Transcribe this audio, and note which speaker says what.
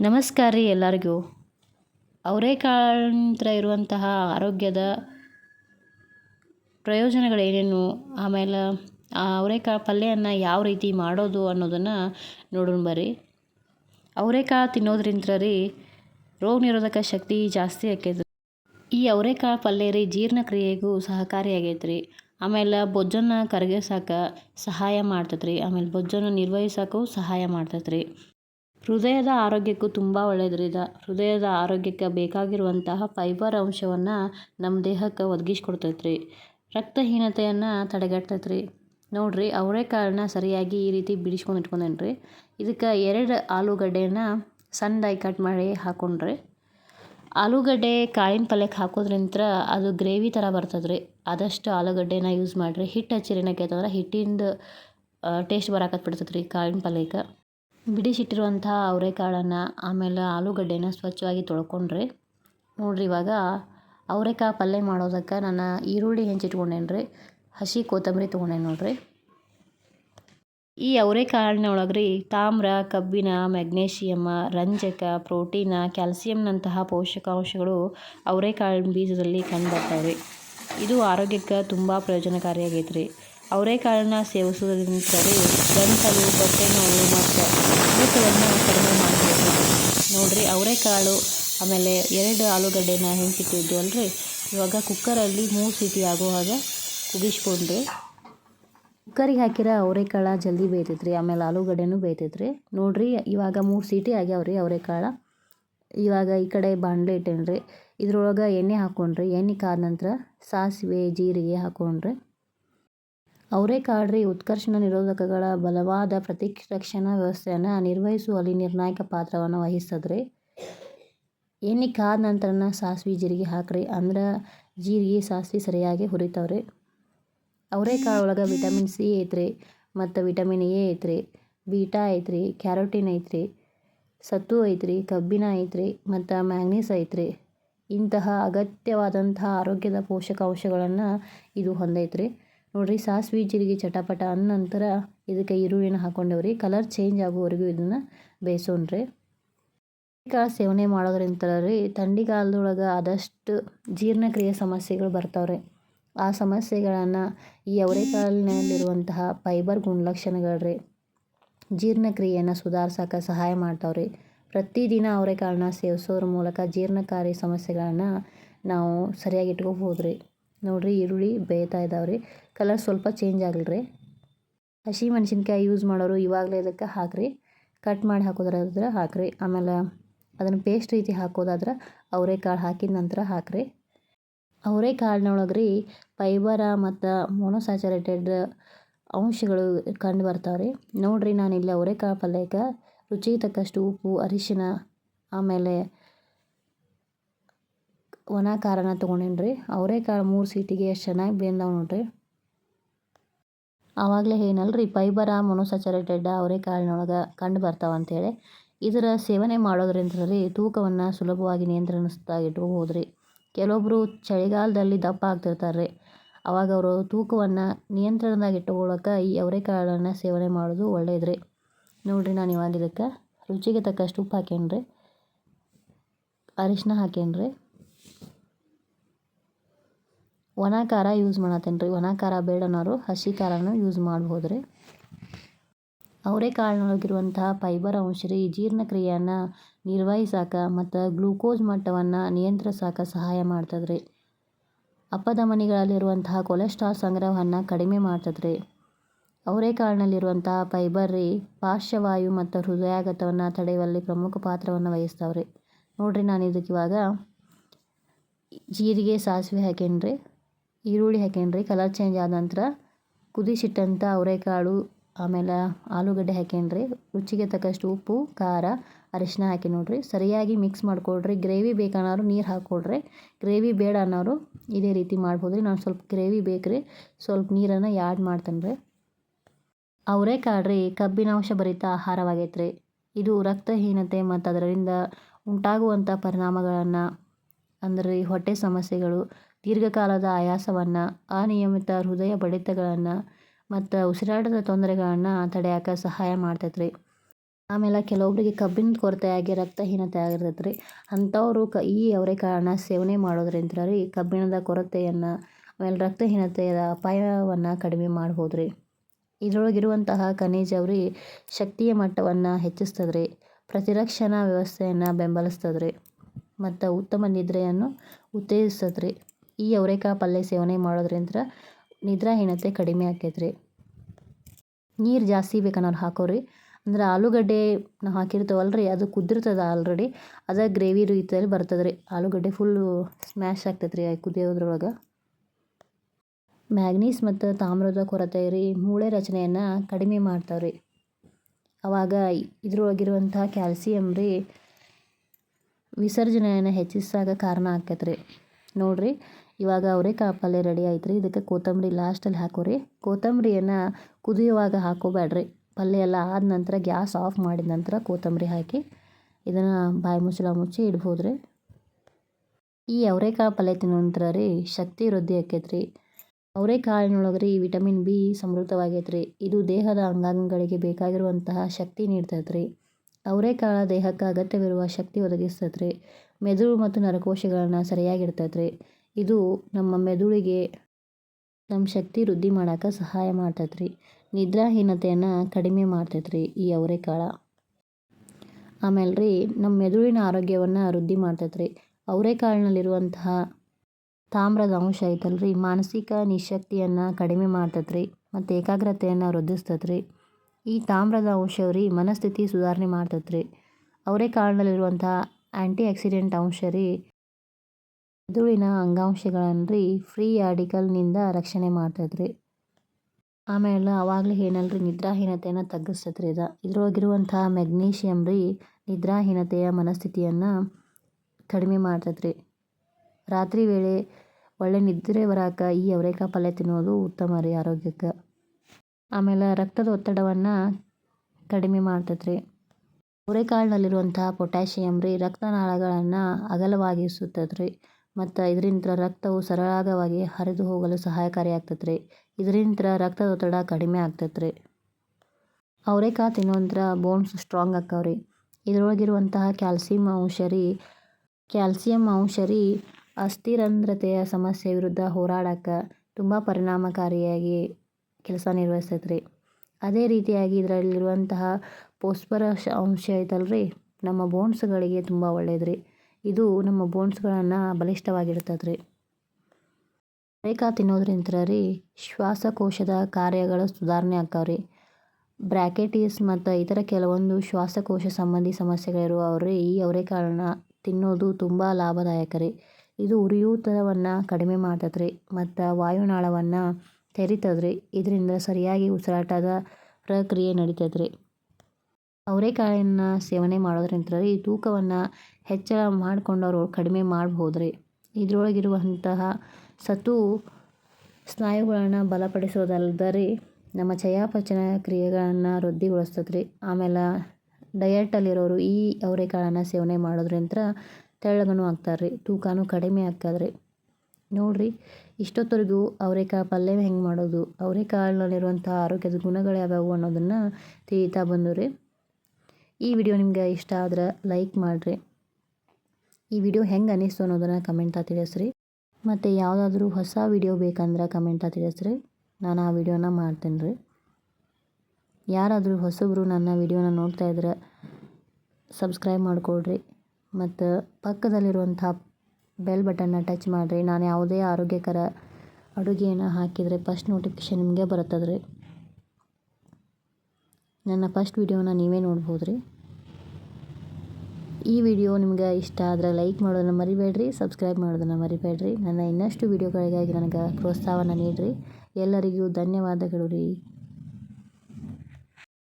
Speaker 1: ನಮಸ್ಕಾರ ರೀ ಎಲ್ಲರಿಗೂ. ಅವರೆಕಾಳಿಂತ್ರ ಇರುವಂತಹ ಆರೋಗ್ಯದ ಪ್ರಯೋಜನಗಳೇನೇನು, ಆಮೇಲೆ ಆ ಅವರೆಕಾಳು ಪಲ್ಯವನ್ನು ಯಾವ ರೀತಿ ಮಾಡೋದು ಅನ್ನೋದನ್ನು ನೋಡೋಣ ಬರ್ರಿ. ಅವರೆಕಾಳು ತಿನ್ನೋದ್ರಿಂದ ರೀ ರೋಗ ನಿರೋಧಕ ಶಕ್ತಿ ಜಾಸ್ತಿ ಆಕೈತೆ ಈ ಅವರೆಕಾಳು ಪಲ್ಯ ರೀ ಜೀರ್ಣಕ್ರಿಯೆಗೂ ಸಹಕಾರಿಯಾಗೈತೆ ರೀ ಆಮೇಲೆ ಬೊಜ್ಜನ್ನು ಕರಗಿಸೋಕೆ ಸಹಾಯ ಮಾಡ್ತೈತ್ರಿ. ಆಮೇಲೆ ಬೊಜ್ಜನ್ನು ನಿರ್ವಹಿಸೋಕ್ಕೂ ಸಹಾಯ ಮಾಡ್ತೈತೆ ರೀ ಹೃದಯದ ಆರೋಗ್ಯಕ್ಕೂ ತುಂಬ ಒಳ್ಳೆಯದು ರೀ ಇದು ಹೃದಯದ ಆರೋಗ್ಯಕ್ಕೆ ಬೇಕಾಗಿರುವಂತಹ ಫೈಬರ್ ಅಂಶವನ್ನು ನಮ್ಮ ದೇಹಕ್ಕೆ ಒದಗಿಸ್ಕೊಡ್ತೈತೆ ರೀ ರಕ್ತಹೀನತೆಯನ್ನು ತಡೆಗಟ್ತೈತೆ ರೀ ನೋಡಿರಿ ಅವರೆಕಾಳನ್ನ ಸರಿಯಾಗಿ ಈ ರೀತಿ ಬಿಡಿಸ್ಕೊಂಡು ಇಟ್ಕೊಂಡೇನಿ ರೀ ಇದಕ್ಕೆ ಎರಡು ಆಲೂಗಡ್ಡೆಯನ್ನು ಸಣ್ಣದಾಗಿ ಕಟ್ ಮಾಡಿ ಹಾಕೊಂಡ್ರೆ. ಆಲೂಗಡ್ಡೆ ಕಾಳಿನ ಪಲ್ಯಕ್ಕೆ ಹಾಕೋದ್ರಿಂತ ಅದು ಗ್ರೇವಿ ಥರ ಬರ್ತದೆ ರೀ ಆದಷ್ಟು ಆಲೂಗಡ್ಡೆನ ಯೂಸ್ ಮಾಡಿರಿ. ಹಿಟ್ಟು ಹಚ್ಚಿರಿ ಏನಕ್ಕೈತಂದ್ರೆ ಹಿಟ್ಟಿಂದು ಟೇಸ್ಟ್ ಬರಾಕತ್ಬಿಡ್ತೈತೆ ರೀ ಕಾಳಿನ ಪಲ್ಯಕ್ಕೆ. ಬಿಡಿಸಿಟ್ಟಿರುವಂಥ ಅವರೆಕಾಳನ್ನು, ಆಮೇಲೆ ಆಲೂಗಡ್ಡೆನ ಸ್ವಚ್ಛವಾಗಿ ತೊಳ್ಕೊಂಡ್ರಿ, ನೋಡಿರಿ ಇವಾಗ ಅವರೆಕಾಳು ಪಲ್ಯ ಮಾಡೋದಕ್ಕೆ ನಾನು ಈರುಳ್ಳಿ ಹೆಂಚಿಟ್ಕೊಂಡೇನಿ ರೀ ಹಸಿ ಕೊತ್ತಂಬರಿ ತೊಗೊಂಡೆ ನೋಡಿರಿ. ಈ ಅವರೆಕಾಳಿನ ಒಳಗ್ರಿ ತಾಮ್ರ ಕಬ್ಬಿಣ ಮೆಗ್ನೇಷಿಯಮ್ ರಂಜಕ, ಪ್ರೋಟೀನ, ಕ್ಯಾಲ್ಸಿಯಂನಂತಹ ಪೋಷಕಾಂಶಗಳು ಅವರೆಕಾಳಿನ ಬೀಜದಲ್ಲಿ ಕಂಡುಬರ್ತವೆ ಇದು ಆರೋಗ್ಯಕ್ಕೆ ತುಂಬ ಪ್ರಯೋಜನಕಾರಿಯಾಗೈತೆ ರೀ. ಅವರೆಕಾಳನ್ನ ಸೇವಿಸೋದ್ರಿಂದ ಗಂಟಲು ಹೊಟ್ಟೆ ನೋವು ಮತ್ತು ನೋಡಿರಿ ಅವರೆಕಾಳು ಆಮೇಲೆ ಎರಡು ಆಲೂಗಡ್ಡೆನ ಹೆಂಚಿಟ್ಟಿದ್ದು ಅಲ್ರಿ? ಇವಾಗ ಕುಕ್ಕರಲ್ಲಿ ಮೂರು ಸೀಟಿ ಆಗೋ ಹಾಗೆ ಕುದಿಸ್ಕೊಂಡ್ರಿ ಕುಕ್ಕರಿಗೆ ಹಾಕಿರೋ ಅವರೆಕಾಳು ಜಲ್ದಿ ಬೇಯ್ತೈತ್ರಿ, ಆಮೇಲೆ ಆಲೂಗಡ್ಡೆನೂ ಬೇಯ್ತೈತ್ರಿ. ನೋಡಿರಿ, ಇವಾಗ ಮೂರು ಸೀಟಿ ಆಗ್ಯಾವ ರೀ ಅವರೆಕಾಳು ಇವಾಗ ಈ ಕಡೆ ಬಾಣಲೆ ಇಟ್ಟೇನ್ರಿ. ರೀ ಇದ್ರೊಳಗೆ ಎಣ್ಣೆ ಹಾಕ್ಕೊಂಡ್ರಿ ಎಣ್ಣೆ ಕಾದ ನಂತರ ಸಾಸಿವೆ, ಜೀರಿಗೆ ಹಾಕ್ಕೊಂಡ್ರಿ ಅವರೆಕಾಳು ರೀ ಉತ್ಕರ್ಷಣ ನಿರೋಧಕಗಳ ಬಲವಾದ ಪ್ರತಿರಕ್ಷಣಾ ವ್ಯವಸ್ಥೆಯನ್ನು ನಿರ್ವಹಿಸುವಲ್ಲಿ ನಿರ್ಣಾಯಕ ಪಾತ್ರವನ್ನು ವಹಿಸ್ತದೆ ರೀ ಎಣ್ಣೆ ಕಾದ ನಂತರನ ಸಾಸಿವೆ ಜೀರಿಗೆ ಹಾಕ್ರಿ ಅಂದ್ರೆ ಜೀರಿಗೆ, ಸಾಸಿವೆ ಸರಿಯಾಗಿ ಹುರಿತಾವೆ ರೀ ಅವರೆಕಾಳು ಒಳಗೆ ವಿಟಮಿನ್ ಸಿ ಐತ್ರಿ ಮತ್ತು ವಿಟಮಿನ್ ಎ ಐತ್ರಿ, ಬೀಟಾ ಐತ್ರಿ, ಕ್ಯಾರೋಟಿನ್ ಐತ್ರಿ, ಸತ್ತು ಐತ್ರಿ ಕಬ್ಬಿನ ಐತ್ರಿ ಮತ್ತು ಮ್ಯಾಂಗ್ನೀಸ್ ಐತ್ರಿ. ಇಂತಹ ಅಗತ್ಯವಾದಂತಹ ಆರೋಗ್ಯದ ಪೋಷಕಾಂಶಗಳನ್ನು ಇದು ಹೊಂದೈತ್ರಿ. ನೋಡಿರಿ, ಸಾಸಿವೆ, ಜೀರಿಗೆ, ಚಟಪಟ ಅಂದ ನಂತರ ಇದಕ್ಕೆ ಈರುಳ್ಳಿನ ಹಾಕೊಂಡೇವ್ರಿ. ಕಲರ್ ಚೇಂಜ್ ಆಗೋವರೆಗೂ ಇದನ್ನು ಬೇಯಿಸೋಣ್ರಿ. ಕಾಳು ಸೇವನೆ ಮಾಡೋದ್ರಿಂದ ರೀ ಆದಷ್ಟು ಜೀರ್ಣಕ್ರಿಯೆ ಸಮಸ್ಯೆಗಳು ಬರ್ತಾವ್ರಿ. ಆ ಸಮಸ್ಯೆಗಳನ್ನು ಈ ಅವರೆಕಾಳಿನಲ್ಲಿರುವಂತಹ ಫೈಬರ್ ಗುಣಲಕ್ಷಣಗಳು ರೀ ಜೀರ್ಣಕ್ರಿಯೆಯನ್ನು ಸುಧಾರಿಸೋಕೆ ಸಹಾಯ ಮಾಡ್ತಾವ್ರಿ. ಪ್ರತಿದಿನ ಅವರೆಕಾಳನ್ನ ಸೇವಿಸೋದ್ರ ಮೂಲಕ ಜೀರ್ಣಕಾರಿ ಸಮಸ್ಯೆಗಳನ್ನು ನಾವು ಸರಿಯಾಗಿ ಇಟ್ಕೋಬೋದು ನೋಡಿರಿ ಈರುಳ್ಳಿ ಬೇಯ್ತಾ ಇದ್ದಾವೆ ರೀ ಕಲರ್ ಸ್ವಲ್ಪ ಚೇಂಜ್ ಆಗಲ್ರಿ. ಹಸಿ ಮೆಣಸಿನ್ಕಾಯಿ ಯೂಸ್ ಮಾಡೋರು ಇವಾಗಲೇ ಇದಕ್ಕೆ ಹಾಕಿರಿ. ಕಟ್ ಮಾಡಿ ಹಾಕೋದ್ರಾದ್ರೆ ಹಾಕಿರಿ. ಆಮೇಲೆ ಅದನ್ನು ಪೇಸ್ಟ್ ರೀತಿ ಹಾಕೋದಾದ್ರೆ ಅವರೆಕಾಳು ಹಾಕಿದ ನಂತರ ಹಾಕಿರಿ. ಅವರೆಕಾಳಿನೊಳಗೆ ರೀ ಫೈಬರ ಮತ್ತು ಮೊನೋಸ್ಯಾಚುರೇಟೆಡ್ ಅಂಶಗಳು ಕಂಡು ಬರ್ತಾವೆ ರೀ ನೋಡಿರಿ ನಾನಿಲ್ಲಿ ಅವರೆಕಾಳು ಪಲ್ಯಕ್ಕೆ ರುಚಿಗೆ ತಕ್ಕಷ್ಟು ಉಪ್ಪು, ಅರಿಶಿನ, ಆಮೇಲೆ ಒಣ ಖಾರನ ತೊಗೊಂಡೇನಿ ರೀ ಅವರೆಕಾಳು ಮೂರು ಸೀಟಿಗೆ ಎಷ್ಟು ಚೆನ್ನಾಗಿ ಬೆಂದವು ನೋಡಿರಿ. ಆವಾಗಲೇ ಏನಲ್ರಿ ಫೈಬರ ಅವರೇ ಅವರೆಕಾಳಿನೊಳಗೆ ಕಂಡು ಬರ್ತಾವೆ ಅಂಥೇಳಿ ಇದರ ಸೇವನೆ ಮಾಡೋದ್ರಿಂದ ರೀ ತೂಕವನ್ನು ಸುಲಭವಾಗಿ ನಿಯಂತ್ರಣಿಸ್ತಾ ಇಟ್ಕೋಬೋದು ರೀ ಕೆಲವೊಬ್ಬರು ಚಳಿಗಾಲದಲ್ಲಿ ದಪ್ಪ ಆಗ್ತಿರ್ತಾರೆ ರೀ ಅವಾಗ ಅವರು ತೂಕವನ್ನು ನಿಯಂತ್ರಣದಾಗ ಇಟ್ಟುಕೊಳ್ಳೋಕೆ ಈ ಅವರೆಕಾಳನ್ನು ಸೇವನೆ ಮಾಡೋದು ಒಳ್ಳೆಯದ್ರಿ ರೀ ನೋಡಿರಿ ನಾನು ಇವಾಗ ಇದಕ್ಕೆ ರುಚಿಗೆ ತಕ್ಕಷ್ಟು ಉಪ್ಪು ಹಾಕೇನ್ರಿ. ರೀ ಅರಿಶಿನ ಹಾಕೇನಿ ರೀ ಒಣ ಖಾರ ಯೂಸ್ ಮಾಡತ್ತೇನೆ ರೀ ಒಣ ಖಾರ ಬೇಡನೋರು ಹಸಿ ಖಾರನೂ ಯೂಸ್ ಮಾಡ್ಬೋದು ರೀ ಅವರೆಕಾಳಿನೊಳಗಿರುವಂತಹ ಫೈಬರ್ ಅಂಶ ರೀ ಜೀರ್ಣಕ್ರಿಯೆಯನ್ನು ನಿರ್ವಹಿಸಾಕ ಮತ್ತು ಗ್ಲೂಕೋಸ್ ಮಟ್ಟವನ್ನು ನಿಯಂತ್ರಿಸಾಕ ಸಹಾಯ ಮಾಡ್ತದೆ ರೀ ಅಪಧಮನಿಗಳಲ್ಲಿರುವಂತಹ ಕೊಲೆಸ್ಟ್ರಾಲ್ ಸಂಗ್ರಹವನ್ನು ಕಡಿಮೆ ಮಾಡ್ತದೆ ರೀ ಅವರೆಕಾಳಿನಲ್ಲಿರುವಂತಹ ಫೈಬರ್ ರೀ ಪಾರ್ಶ್ವವಾಯು ಮತ್ತು ಹೃದಯಾಘಾತವನ್ನು ತಡೆಯುವಲ್ಲಿ ಪ್ರಮುಖ ಪಾತ್ರವನ್ನು ವಹಿಸ್ತಾವೆ ರೀ ನೋಡಿರಿ ನಾನು ಇದಕ್ಕೆ ಇವಾಗ ಜೀರಿಗೆ ಸಾಸಿವೆ ಹಾಕೇನಿ ರೀ ಈರುಳ್ಳಿ ಹಾಕೇನ್ರಿ ಕಲರ್ ಚೇಂಜ್ ಆದ ನಂತರ ಕುದಿಸಿಟ್ಟಂಥ ಅವರೆಕಾಳು, ಆಮೇಲೆ ಆಲೂಗಡ್ಡೆ ಹಾಕೇನ್ರಿ ರುಚಿಗೆ ತಕ್ಕಷ್ಟು ಉಪ್ಪು, ಖಾರ ಅರಿಶಿನ ಹಾಕಿ ನೋಡಿರಿ. ಸರಿಯಾಗಿ ಮಿಕ್ಸ್ ಮಾಡಿಕೊಡ್ರಿ ಗ್ರೇವಿ ಬೇಕನ್ನೋರು ನೀರು ಹಾಕ್ಕೊಡ್ರಿ ಗ್ರೇವಿ ಬೇಡ ಅನ್ನೋರು ಇದೇ ರೀತಿ ಮಾಡ್ಬೋದು ನಾನು ಸ್ವಲ್ಪ ಗ್ರೇವಿ ಬೇಕು ರೀ ಸ್ವಲ್ಪ ನೀರನ್ನು ಯಾಡ್ ಮಾಡ್ತೇನೆ ರೀ ಅವರೆಕಾಳು ರೀ ಕಬ್ಬಿನಾಂಶ ಭರಿತ ಆಹಾರವಾಗೈತೆ ರೀ ಇದು ರಕ್ತಹೀನತೆ ಮತ್ತು ಅದರಿಂದ ಉಂಟಾಗುವಂಥ ಪರಿಣಾಮಗಳನ್ನು ಅಂದರೆ, ಹೊಟ್ಟೆ ಸಮಸ್ಯೆಗಳು ದೀರ್ಘಕಾಲದ ಆಯಾಸವನ್ನು, ಅನಿಯಮಿತ ಹೃದಯ ಬಡಿತಗಳನ್ನು ಮತ್ತು ಉಸಿರಾಟದ ತೊಂದರೆಗಳನ್ನು ತಡೆಯೋಕೆ ಸಹಾಯ ಮಾಡ್ತೈತೆ ರೀ ಆಮೇಲೆ ಕೆಲವೊಬ್ಬರಿಗೆ ಕಬ್ಬಿನ ಕೊರತೆ ಆಗಿ ರಕ್ತಹೀನತೆ ಆಗಿರ್ತೈತೆ ರೀ ಅಂಥವರು ಕ, ಈ ಅವರೆಕಾಳನ್ನ ಸೇವನೆ ಮಾಡೋದ್ರಿಂದ ರೀ ಕಬ್ಬಿಣದ ಕೊರತೆಯನ್ನು ಆಮೇಲೆ ರಕ್ತಹೀನತೆಯ ಅಪಾಯವನ್ನು ಕಡಿಮೆ ಮಾಡ್ಬೋದು ರೀ ಇದ್ರೊಳಗಿರುವಂತಹ ಖನಿಜವ್ರಿ ಶಕ್ತಿಯ ಮಟ್ಟವನ್ನು ಹೆಚ್ಚಿಸ್ತದೆ ರೀ ಪ್ರತಿರಕ್ಷಣಾ ವ್ಯವಸ್ಥೆಯನ್ನು ಬೆಂಬಲಿಸ್ತದೆ ರೀ ಮತ್ತು ಉತ್ತಮ ನಿದ್ರೆಯನ್ನು ಉತ್ತೇಜಿಸ್ತದೆ ರೀ ಈ ಅವರೆಕಾಯಿ ಪಲ್ಯ ಸೇವನೆ ಮಾಡೋದ್ರಿಂದ ನಿದ್ರಾಹೀನತೆ ಕಡಿಮೆ ಆಕೈತೆ ರೀ ನೀರು ಜಾಸ್ತಿ ಬೇಕನ್ನೋರು ಹಾಕೋರಿ. ಅಂದ್ರೆ ಆಲೂಗಡ್ಡೆ ನಾವು ಹಾಕಿರ್ತೇವಲ್ಲ ರೀ ಅದು ಕುದಿರ್ತದೆ ಆಲ್ರೆಡಿ ಅದ ಗ್ರೇವಿ ರೀತಿಯಲ್ಲಿ ಬರ್ತದೆ ರೀ ಆಲೂಗಡ್ಡೆ ಫುಲ್ಲು ಸ್ಮ್ಯಾಶ್ ಆಗ್ತೈತೆ ರೀ ಕುದಿಯೋದ್ರೊಳಗೆ. ಮ್ಯಾಗ್ನೀಸ್ ಮತ್ತು ತಾಮ್ರದ ಕೊರತೆ ರೀ, ಮೂಳೆ ರಚನೆಯನ್ನು ಕಡಿಮೆ ಮಾಡ್ತಾವೆ ರೀ ಆವಾಗ ಇದ್ರೊಳಗಿರುವಂಥ ಕ್ಯಾಲ್ಸಿಯಂ ರೀ ವಿಸರ್ಜನೆಯನ್ನು ಹೆಚ್ಚಿಸಾಗ ಕಾರಣ ಆಕೈತೆ ರೀ ನೋಡಿರಿ ಇವಾಗ ಅವರೆಕಾಳು ಪಲ್ಯ ರೆಡಿ ಆಯ್ತು ಇದಕ್ಕೆ ಕೊತ್ತಂಬರಿ ಲಾಸ್ಟಲ್ಲಿ ಹಾಕೋರಿ. ಕೊತ್ತಂಬರಿಯನ್ನು ಕುದಿಯುವಾಗ ಹಾಕೋಬೇಡ್ರಿ ಪಲ್ಯ ಎಲ್ಲ ಆದ ನಂತರ ಗ್ಯಾಸ್ ಆಫ್ ಮಾಡಿದ ನಂತರ ಕೊತ್ತಂಬರಿ ಹಾಕಿ ಇದನ್ನು ಬಾಯಿ ಮುಚ್ಚಳ ಮುಚ್ಚಿ ಇಡ್ಬೋದು ರೀ ಈ ಅವರೆಕಾಳು ಪಲ್ಯ ತಿನ್ನುವಂತರ ರೀ ಶಕ್ತಿ ವೃದ್ಧಿ ಆಕೈತೆ ರೀ ಅವರೆಕಾಳಿನೊಳಗೆ ರೀ ವಿಟಮಿನ್ ಬಿ ಸಮೃದ್ಧವಾಗೈತೆ ರೀ ಇದು ದೇಹದ ಅಂಗಾಂಗಗಳಿಗೆ ಬೇಕಾಗಿರುವಂತಹ ಶಕ್ತಿ ನೀಡ್ತೈತೆ ರೀ ಅವರೆಕಾಳು ದೇಹಕ್ಕೆ ಅಗತ್ಯವಿರುವ ಶಕ್ತಿ ಒದಗಿಸ್ತೈತೆ ರೀ ಮೆದುಳು ಮತ್ತು ನರಕೋಶಗಳನ್ನು ಸರಿಯಾಗಿಡ್ತೈತೆ ರೀ ಇದು ನಮ್ಮ ಮೆದುಳಿಗೆ ನಮ್ಮ ಶಕ್ತಿ ವೃದ್ಧಿ ಮಾಡೋಕೆ ಸಹಾಯ ಮಾಡ್ತೈತ್ರಿ. ನಿದ್ರಾಹೀನತೆಯನ್ನು ಕಡಿಮೆ ಮಾಡ್ತೈತ್ರಿ ಈ ಅವರೆಕಾಳು ಆಮೇಲೆ ರೀ ನಮ್ಮ ಮೆದುಳಿನ ಆರೋಗ್ಯವನ್ನು ವೃದ್ಧಿ ಮಾಡ್ತೈತ್ರಿ. ಅವರೆಕಾಳಿನಲ್ಲಿರುವಂತಹ ತಾಮ್ರದ ಅಂಶ ಐತಲ್ರಿ. ಮಾನಸಿಕ ನಿಶಕ್ತಿಯನ್ನು ಕಡಿಮೆ ಮಾಡ್ತೈತ್ರಿ ಮತ್ತು ಏಕಾಗ್ರತೆಯನ್ನು ವೃದ್ಧಿಸ್ತೈತ್ರಿ. ಈ ತಾಮ್ರದ ಅಂಶವ್ರಿ ಮನಸ್ಥಿತಿ ಸುಧಾರಣೆ ಮಾಡ್ತೈತ್ರಿ. ಅವರೆಕಾಳಿನಲ್ಲಿರುವಂಥ ಆ್ಯಂಟಿ ಆಕ್ಸಿಡೆಂಟ್ ಅಂಶ ರೀ ಮೆದುಳಿನ ಅಂಗಾಂಶಗಳನ್ರಿ ಫ್ರೀ ಆರ್ಟಿಕಲ್ನಿಂದ ರಕ್ಷಣೆ ಮಾಡ್ತದ್ರಿ. ಆಮೇಲೆ ಅವಾಗಲೇ ಏನಲ್ಲ ರೀ ನಿದ್ರಾಹೀನತೆಯನ್ನು ತಗ್ಗಿಸ್ತದ್ರಿ ಇದು ಇದ್ರೊಳಗಿರುವಂತಹ ಮೆಗ್ನೀಷಿಯಮ್ ರೀ ನಿದ್ರಾಹೀನತೆಯ ಮನಸ್ಥಿತಿಯನ್ನು ಕಡಿಮೆ ಮಾಡ್ತದ್ರಿ. ರಾತ್ರಿ ವೇಳೆ ಒಳ್ಳೆ ನಿದ್ರೆ ಬರಾಕ ಈ ಅವರೆಕಾಯಿ ಪಲ್ಯ ತಿನ್ನೋದು ಉತ್ತಮ ರೀ ಆರೋಗ್ಯಕ್ಕೆ. ಆಮೇಲೆ ರಕ್ತದ ಒತ್ತಡವನ್ನು ಕಡಿಮೆ ಮಾಡ್ತದ್ರಿ. ರೀ ಅವರೆಕಾಳಿನಲ್ಲಿರುವಂಥ ಪೊಟ್ಯಾಷಿಯಮ್ ರೀ ರಕ್ತನಾಳಗಳನ್ನು ಅಗಲವಾಗಿಸುತ್ತದೆ ರೀ ಮತ್ತು ಇದರಿಂದ ರಕ್ತವು ಸರಾಗವಾಗಿ ಹರಿದು ಹೋಗಲು ಸಹಾಯಕಾರಿ ಆಗ್ತೈತೆ ರೀ ಇದರಿಂದ ರಕ್ತದೊತ್ತಡ ಕಡಿಮೆ ಆಗ್ತೈತೆ ಅವರೆಕಾಯಿ ತಿನ್ನೋದ್ರ ಬೋನ್ಸ್ ಸ್ಟ್ರಾಂಗ್ ಆಕ್ಕಾವ ರೀ ಇದರೊಳಗಿರುವಂತಹ ಕ್ಯಾಲ್ಸಿಯಂ ಅಂಶ ರೀ ಕ್ಯಾಲ್ಸಿಯಂ ಅಂಶ ರೀ ಅಸ್ಥಿರಂಧ್ರತೆಯ ಸಮಸ್ಯೆ ವಿರುದ್ಧ ಹೋರಾಡಕ್ಕೆ ತುಂಬ ಪರಿಣಾಮಕಾರಿಯಾಗಿ ಕೆಲಸ ನಿರ್ವಹಿಸ್ತೈತ್ರಿ. ಅದೇ ರೀತಿಯಾಗಿ ಇದರಲ್ಲಿರುವಂತಹ ಫಾಸ್ಫರಸ್ ಅಂಶ ಐತಲ್ರಿ. ನಮ್ಮ ಬೋನ್ಸ್ಗಳಿಗೆ ತುಂಬ ಒಳ್ಳೆಯದ್ರಿ ಇದು ನಮ್ಮ ಬೋನ್ಸ್ಗಳನ್ನು ಬಲಿಷ್ಠವಾಗಿಡ್ತದ್ರಿ. ರೀ ತಿನ್ನೋದ್ರಿಂತ ರೀ ಶ್ವಾಸಕೋಶದ ಕಾರ್ಯಗಳು ಸುಧಾರಣೆ ಆಕ್ಕಾವ ರೀ ಬ್ರ್ಯಾಕೆಟಿಸ್ ಮತ್ತು ಇತರ ಕೆಲವೊಂದು ಶ್ವಾಸಕೋಶ ಸಂಬಂಧಿ ಸಮಸ್ಯೆಗಳಿರುವವರು ಈ ಅವರೆಕಾಳನ್ನ ತಿನ್ನೋದು ತುಂಬ ಲಾಭದಾಯಕ ರೀ ಇದು ಉರಿಯೂತವನ್ನು ಕಡಿಮೆ ಮಾಡ್ತದ್ರಿ ಮತ್ತು ವಾಯುನಾಳವನ್ನು ತೆರಿತದೆ ರೀ ಇದರಿಂದ ಸರಿಯಾಗಿ ಉಸಿರಾಟದ ಪ್ರಕ್ರಿಯೆ ನಡಿತೈತೆ ರೀ ಅವರೆಕಾಳನ್ನ ಸೇವನೆ ಮಾಡೋದ್ರಿಂತ ರೀ, ತೂಕವನ್ನು ಹೆಚ್ಚಳ ಮಾಡ್ಕೊಂಡವರು ಕಡಿಮೆ ಮಾಡ್ಬೋದು ರೀ ಇದ್ರೊಳಗಿರುವಂತಹ ಸತು ಸ್ನಾಯುಗಳನ್ನು ಬಲಪಡಿಸೋದಲ್ದರಿ, ನಮ್ಮ ಚಯಾಪಚಯ ಕ್ರಿಯೆಗಳನ್ನು ವೃದ್ಧಿಗೊಳಿಸ್ತದೆ ರೀ ಆಮೇಲೆ ಡಯಟಲ್ಲಿರೋರು ಈ ಅವರೆಕಾಳನ್ನು ಸೇವನೆ ಮಾಡೋದ್ರಿಂತ ತೆಳ್ಳಗನೂ ಆಗ್ತಾರೆ ರೀ ತೂಕನೂ ಕಡಿಮೆ ಆಗ್ತದೆ ರೀ ನೋಡಿರಿ, ಇಷ್ಟೊತ್ತವರೆಗೂ ಅವರೆಕಾಳು ಪಲ್ಯ ಹೆಂಗೆ ಮಾಡೋದು ಅವರೆಕಾಳಿನಲ್ಲಿರುವಂಥ ಆರೋಗ್ಯದ ಗುಣಗಳು ಯಾವ್ಯಾವು ಅನ್ನೋದನ್ನು ತಿಳಿತಾ ಬಂದು ರೀ ಈ ವಿಡಿಯೋ ನಿಮ್ಗೆ ಇಷ್ಟ ಆದ್ರೆ ಲೈಕ್ ಮಾಡಿರಿ. ಈ ವಿಡಿಯೋ ಹೆಂಗೆ ಅನ್ನಿಸ್ತು ಅನ್ನೋದನ್ನು ಕಮೆಂಟ ತಿಳಿಸ್ರಿ. ಮತ್ತು ಯಾವುದಾದ್ರೂ ಹೊಸ ವಿಡಿಯೋ ಬೇಕಂದ್ರೆ ಕಮೆಂಟ ತಿಳಿಸ್ರಿ. ನಾನು ಆ ವಿಡಿಯೋನ ಮಾಡ್ತೀನಿ ರೀ ಯಾರಾದರೂ ಹೊಸಬರು ನನ್ನ ವಿಡಿಯೋನ ನೋಡ್ತಾ ಇದ್ರೆ ಸಬ್ಸ್ಕ್ರೈಬ್ ಮಾಡಿಕೊಡ್ರಿ. ಮತ್ತು ಪಕ್ಕದಲ್ಲಿರುವಂಥ ಬೆಲ್ ಬಟನ್ನ ಟಚ್ ಮಾಡಿರಿ. ನಾನು ಯಾವುದೇ ಆರೋಗ್ಯಕರ ಅಡುಗೆಯನ್ನು ಹಾಕಿದರೆ ಫಸ್ಟ್ ನೋಟಿಫಿಕೇಶನ್ ನಿಮಗೆ ಬರುತ್ತದೆ ರೀ ನನ್ನ ಫಸ್ಟ್ ವಿಡಿಯೋನ ನೀವೇ ನೋಡ್ಬೋದು ರೀ ಈ ವಿಡಿಯೋ ನಿಮ್ಗೆ ಇಷ್ಟ ಆದರೆ ಲೈಕ್ ಮಾಡೋದನ್ನು ಮರಿಬೇಡ್ರಿ ಸಬ್ಸ್ಕ್ರೈಬ್ ಮಾಡೋದನ್ನು ಮರಿಬೇಡ್ರಿ. ನನ್ನ ಇನ್ನಷ್ಟು ವಿಡಿಯೋಗಳಿಗಾಗಿ ನನಗೆ ಪ್ರೋತ್ಸಾಹವನ್ನು ನೀಡಿರಿ. ಎಲ್ಲರಿಗೂ ಧನ್ಯವಾದಗಳು ರೀ.